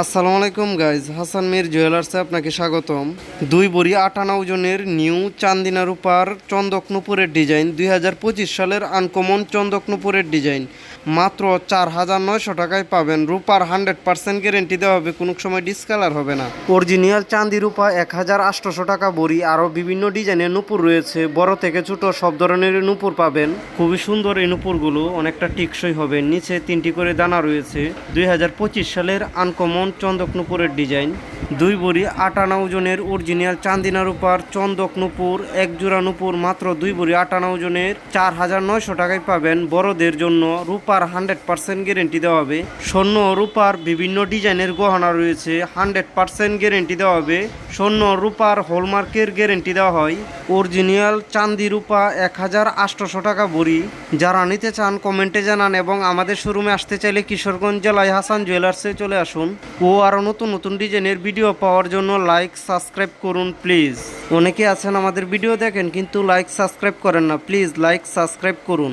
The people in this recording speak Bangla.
আসসালামু আলাইকুম গাইজ হাসান মির জুয়েলার্সে আপনাকে স্বাগতম। দুই বড়ি আটানা ওজনের নিউ চান্দিনা রূপার চন্দক নুপুরের ডিজাইন, দুই হাজার পঁচিশ সালের আনকমন চন্দক নুপুরের ডিজাইন। মাত্র চার হাজার নয়শো টাকায় পাবেন। রূপার হান্ড্রেড পার্সেন্ট গ্যারেন্টি দেওয়া হবে, কোনো সময় ডিসকালার হবে না। অরিজিনাল চান্দি রূপা এক হাজার আটশোশো টাকা বড়ি, আরও বিভিন্ন ডিজাইনের নুপুর রয়েছে। বড় থেকে ছোট সব ধরনের নুপুর পাবেন। খুবই সুন্দর এই নুপুরগুলো, অনেকটা টিকসই হবে। নিচে তিনটি করে দানা রয়েছে। দুই হাজার পঁচিশ সালের আনকমন চন্দক নুপুরের ডিজাইন দুই বড়ি আটানা ওজনের অরিজিনাল চান্দিনা রূপার চন্দক নূপুর এক জোড়া নুপুর মাত্র দুই বড়ি আটানা ওজনের চার হাজার নয়শো টাকায় পাবেন। বড়দের জন্য রূপার হান্ড্রেড পার্সেন্ট গ্যারেন্টি দেওয়া হবে। স্বর্ণ রূপার বিভিন্ন ডিজাইনের গহনা রয়েছে, হান্ড্রেড পার্সেন্ট গ্যারেন্টি দেওয়া হবে। স্বর্ণ রূপার হলমার্কের গ্যারেন্টি দেওয়া হয়। অরিজিনাল চান্দি রূপা এক হাজার আটশোশো টাকা বড়ি। যারা নিতে চান, কমেন্টে জানান এবং আমাদের শোরুমে আসতে চাইলে কিশোরগঞ্জ জেলায় হাসান জুয়েলার্সে চলে আসুন। ও আরও নতুন নতুন ডিজাইনের ভিডিও পাওয়ার জন্য লাইক, সাবস্ক্রাইব করুন, প্লিজ। অনেকে আছেন আমাদের ভিডিও দেখেন, কিন্তু লাইক, সাবস্ক্রাইব করেন না। প্লিজ লাইক, সাবস্ক্রাইব করুন।